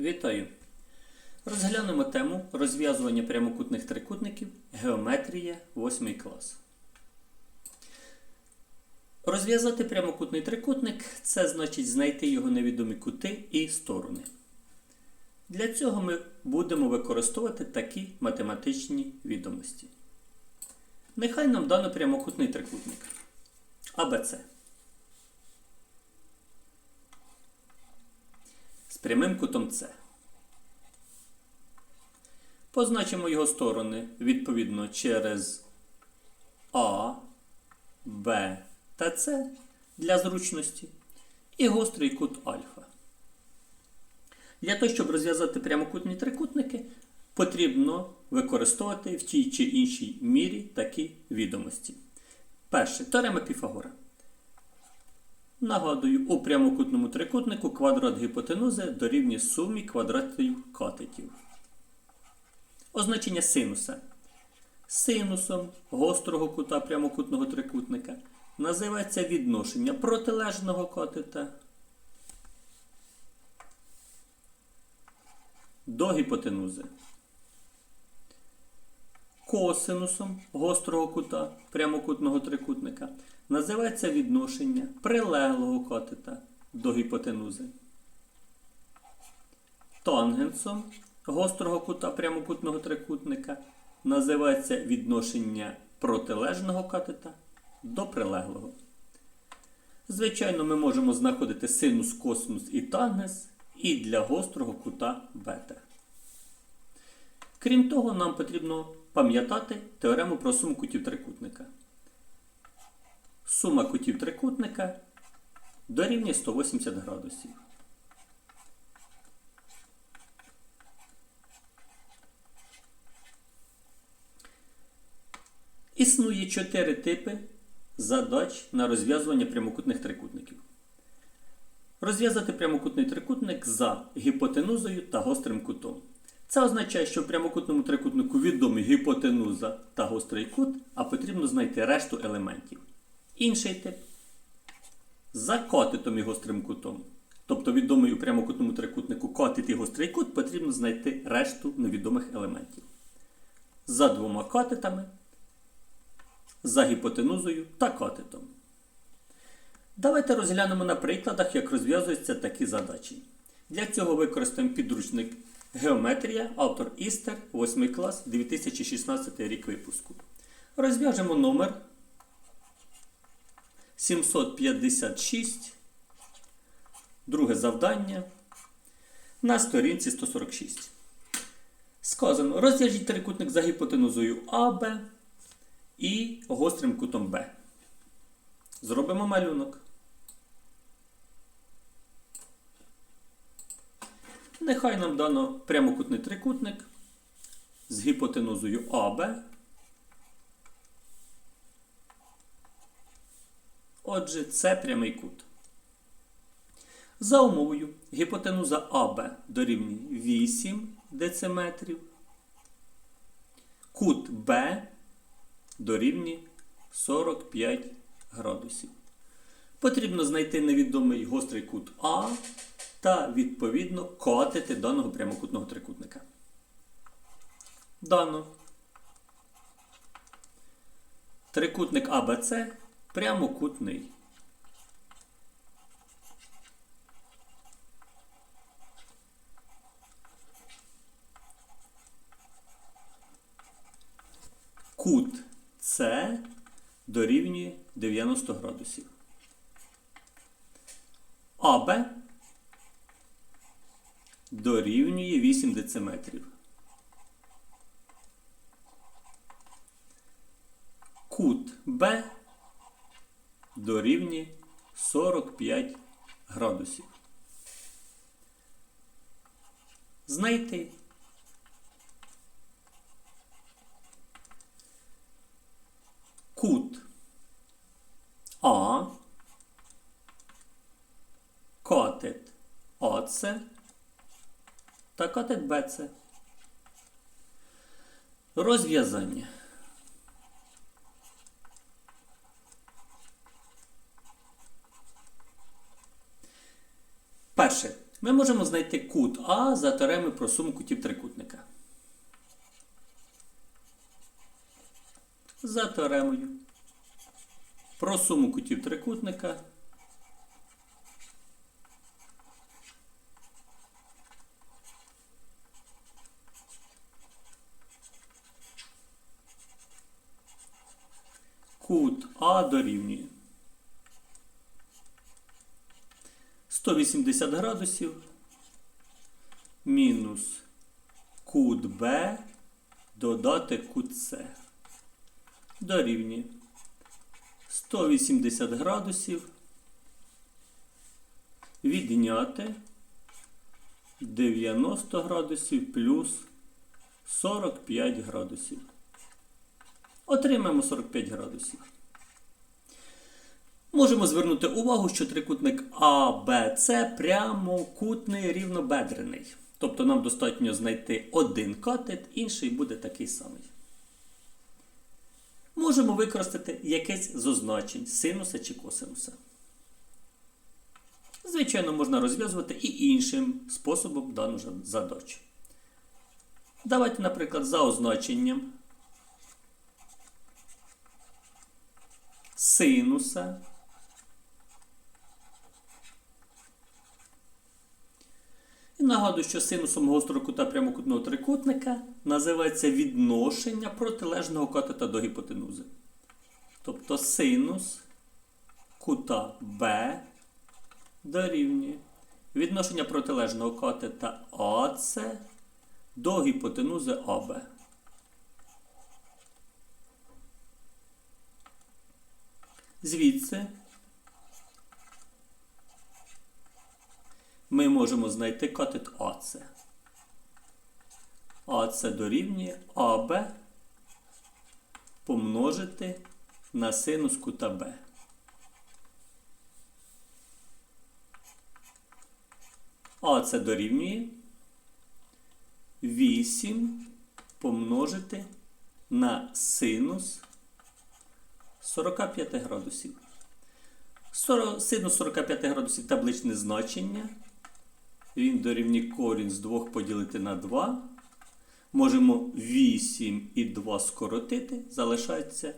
Вітаю! Розглянемо тему розв'язування прямокутних трикутників Геометрія 8 клас. Розв'язати прямокутний трикутник це значить знайти його невідомі кути і сторони. Для цього ми будемо використовувати такі математичні відомості. Нехай нам дано прямокутний трикутник АБЦ. Прямим кутом С. Позначимо його сторони відповідно через А, Б та С для зручності і гострий кут альфа. Для того, щоб розв'язати прямокутні трикутники, потрібно використовувати в тій чи іншій мірі такі відомості. Перше теорема Піфагора. Нагадую, у прямокутному трикутнику квадрат гіпотенузи дорівнює сумі квадратів катетів. Означення синуса. Синусом гострого кута прямокутного трикутника називається відношення протилежного катета до гіпотенузи. Косинусом гострого кута прямокутного трикутника називається відношення прилеглого катета до гіпотенузи. Тангенсом гострого кута прямокутного трикутника називається відношення протилежного катета до прилеглого. Звичайно, ми можемо знаходити синус, косинус і тангенс і для гострого кута бета. Крім того, нам потрібно пам'ятати теорему про суму кутів трикутника. Сума кутів трикутника дорівнює 180 градусів. Існує чотири типи задач на розв'язування прямокутних трикутників. Розв'язати прямокутний трикутник за гіпотенузою та гострим кутом. Це означає, що в прямокутному трикутнику відомі гіпотенуза та гострий кут, а потрібно знайти решту елементів. Інший тип за котитом і гострим кутом. Тобто відомий у прямокутному трикутнику котит і гострий кут потрібно знайти решту невідомих елементів. За двома котитами, за гіпотенузою та котитом. Давайте розглянемо на прикладах, як розв'язуються такі задачі. Для цього використаємо підручник Геометрія, автор Істер, 8 клас, 2016 рік випуску. Розв'яжемо номер 756. Друге завдання на сторінці 146. Сказано, розв'яжіть трикутник за гіпотенузою АБ і гострим кутом Б. Зробимо малюнок. Нехай нам дано прямокутний трикутник з гіпотенузою АБ. Отже, це прямий кут. За умовою гіпотенуза АБ дорівнює 8 дециметрів. Кут Б дорівнює 45 градусів. Потрібно знайти невідомий гострий кут А та, відповідно, котити даного прямокутного трикутника. Дано. Трикутник АБЦ прямокутний. Кут С дорівнює 90 градусів. АБ дорівнює 8 дециметрів. Кут Б дорівнює 45 градусів. Знайти кут А, катет АЦ та катет БЦ. Розв'язання. Перше. Ми можемо знайти кут А за теоремою про суму кутів трикутника. За теоремою про суму кутів трикутника. Кут А дорівнює 180 градусів мінус кут Б додати кут С. Дорівнює 180 градусів відняти 90 градусів плюс 45 градусів. Отримаємо 45 градусів. Можемо звернути увагу, що трикутник АБЦ прямокутний рівнобедрений. Тобто нам достатньо знайти один катет, інший буде такий самий. Можемо використати якесь з означень синуса чи косинуса. Звичайно, можна розв'язувати і іншим способом дану задачу. Давайте, наприклад, за означенням синуса І нагадую, що синусом гострого кута прямокутного трикутника називається відношення протилежного катета до гіпотенузи. Тобто синус кута Б дорівнює відношення протилежного катета АС до гіпотенузи АБ. Звідси ми можемо знайти катет АС. АС дорівнює АБ помножити на синус кута Б. АС дорівнює 8 помножити на синус 45 градусів. Синус 45 градусів табличне значення. Він дорівнює корінь з 2 поділити на 2. Можемо 8 і 2 скоротити. Залишається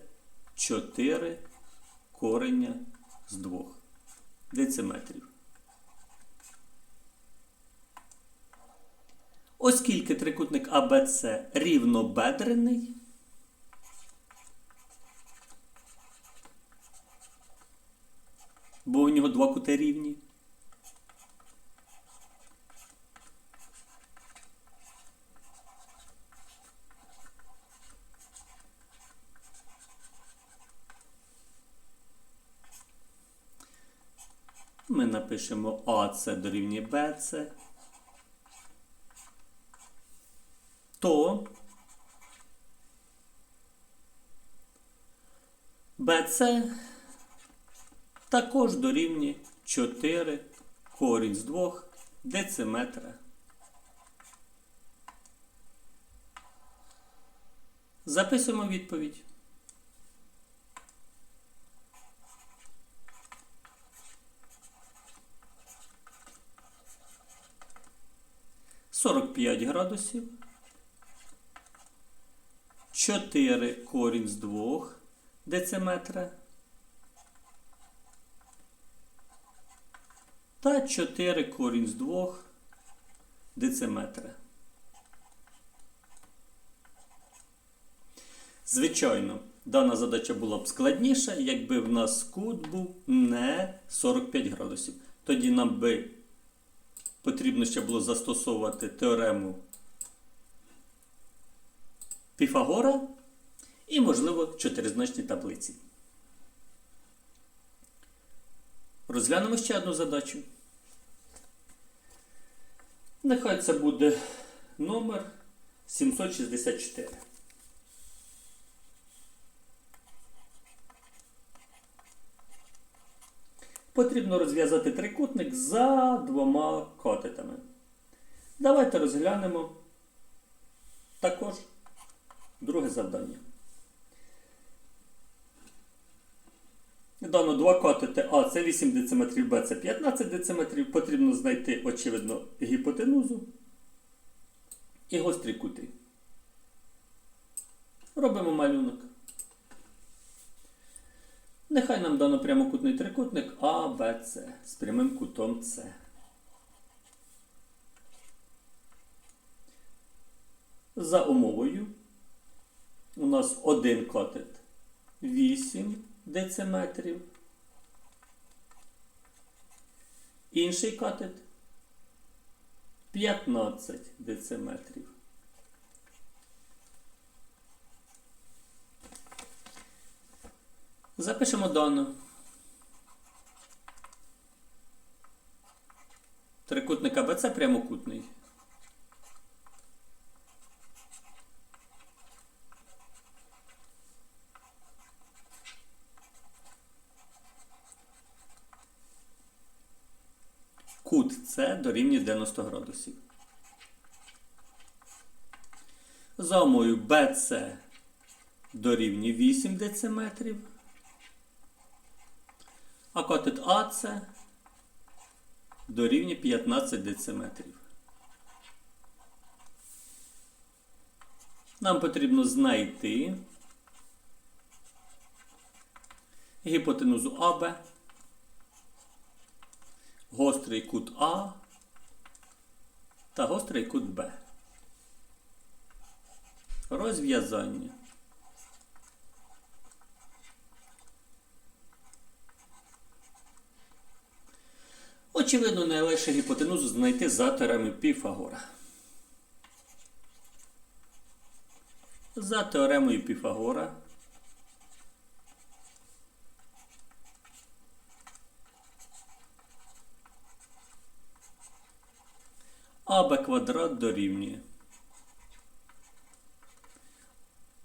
4 кореня з 2 дециметрів. Оскільки трикутник АБЦ рівнобедрений, бо у нього два кути рівні. Ми напишемо АС дорівнює БЦ. То БЦ також дорівнює 4 корінь з 2 дециметра. Записуємо відповідь. Сорок п'ять градусів. 4 корінь з 2 дециметра. Та 4 корінь з 2 дециметра. Звичайно, дана задача була б складніша, якби в нас кут був не 45 градусів. Тоді нам би потрібно ще було застосовувати теорему Піфагора і, можливо, чотиризначні таблиці. Розглянемо ще одну задачу. Нехай це буде номер 764. Потрібно розв'язати трикутник за двома катетами. Давайте розглянемо також друге завдання. Дано два катети А це 8 дециметрів, Б це 15 дециметрів. Потрібно знайти, очевидно, гіпотенузу і гострі кути. Робимо малюнок. Нехай нам дано прямокутний трикутник А, Б, С з прямим кутом С. За умовою у нас один катет 8 дециметрів. Інший катет 15 дециметрів. Запишемо дано. Трикутник АБЦ прямокутний. Кут С дорівнює 90 градусів. За умовою BC дорівнює 8 дециметрів. А катет АЦ дорівнює 15 дециметрів. Нам потрібно знайти гіпотенузу АБ, гострий кут А та гострий кут Б. Розв'язання. Очевидно, найлегше гіпотенузу знайти за теоремою Піфагора. За теоремою Піфагора АБ квадрат дорівнює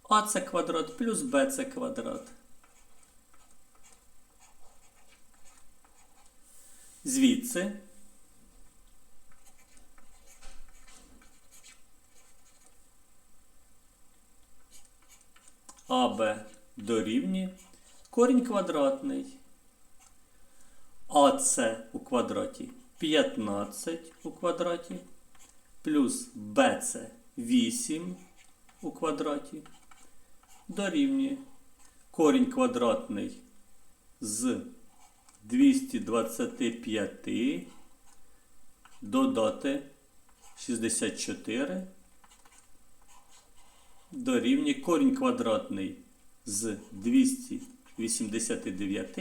АЦ квадрат плюс БЦ квадрат. Звідси АБ дорівнює корінь квадратний. АС у квадраті 15 у квадраті плюс БЦ 8 у квадраті дорівнює корінь квадратний з 225 додати 64 дорівнює корінь квадратний з 289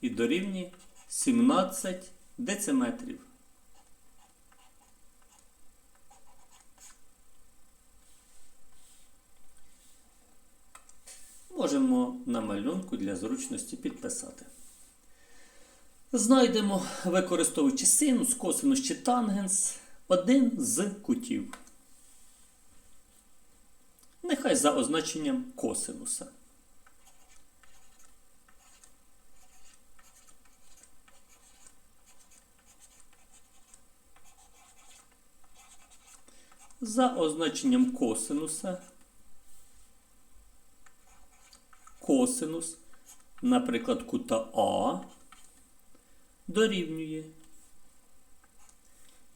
і дорівнює 17 дециметрів. Можемо на малюнку для зручності підписати. Знайдемо, використовуючи синус, косинус чи тангенс, один з кутів. Нехай за означенням косинуса. За означенням косинуса косинус, наприклад, кута А дорівнює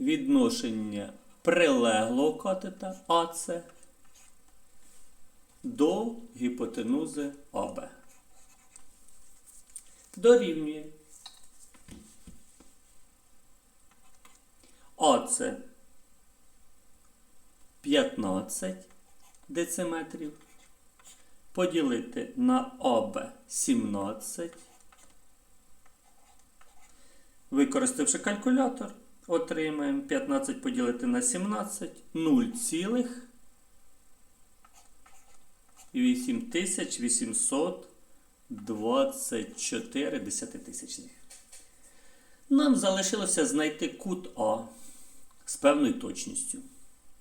відношення прилеглого катета АЦ до гіпотенузи АБ. Дорівнює АЦ 15 дециметрів поділити на АБ 17. Використавши калькулятор, отримаємо 15 поділити на 17 0,8824 десятитисячних. Нам залишилося знайти кут А з певною точністю.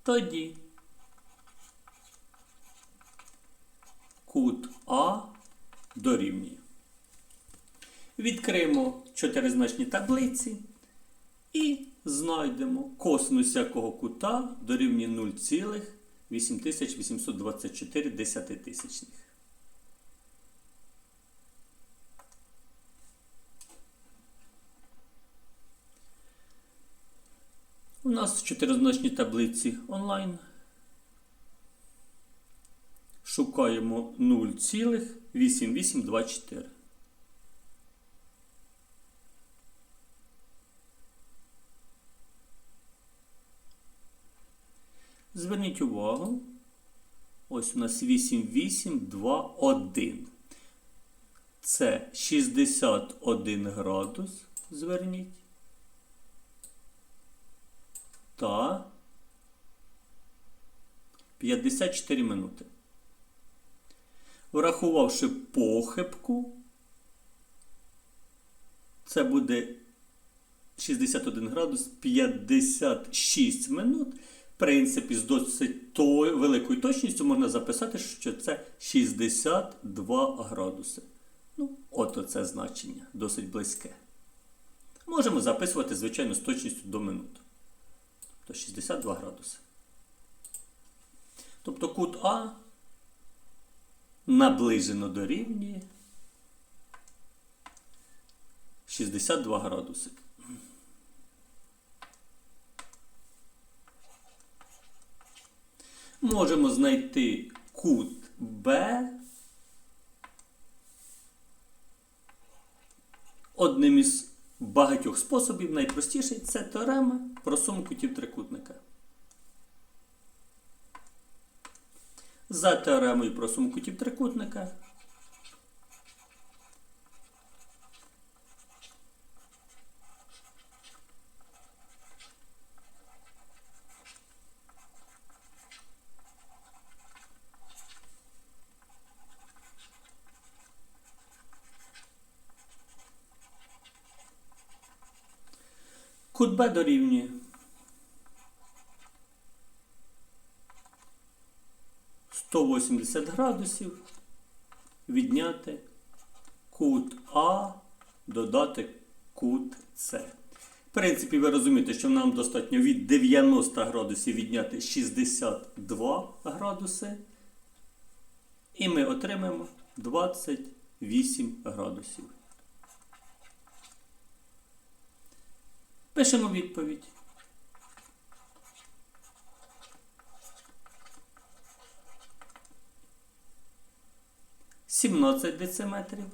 Тоді кут А дорівнює. Відкриємо чотиризначні таблиці і знайдемо косинус якого кута дорівнює 0,8824 десятитисячних. У нас чотиризначні таблиці онлайн. Шукаємо 0,8824. Зверніть увагу. Ось у нас 8821. Це 61 градус. Зверніть. Та 54 минути. Врахувавши похибку, це буде 61 градус 56 минут. В принципі, з досить то- великою точністю можна записати, що це 62 градуси. Ну, от оце значення, досить близьке. Можемо записувати, звичайно, з точністю до минут. Тобто 62 градуси. Тобто кут А наближено дорівнює 62 градуси. Можемо знайти кут Б одним із багатьох способів, найпростіший це теорема про суму кутів трикутника. За теоремою про суму кутів трикутника. Кут Б дорівнює 180 градусів відняти кут А, додати кут С. В принципі, ви розумієте, що нам достатньо від 90 градусів відняти 62 градуси. І ми отримаємо 28 градусів. Пишемо відповідь. Сімнадцять дециметрів.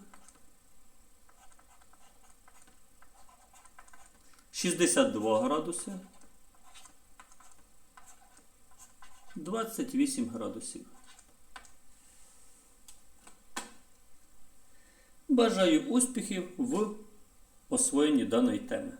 Шістдесят два градуси. Двадцять вісім градусів. Бажаю успіхів в освоєнні даної теми.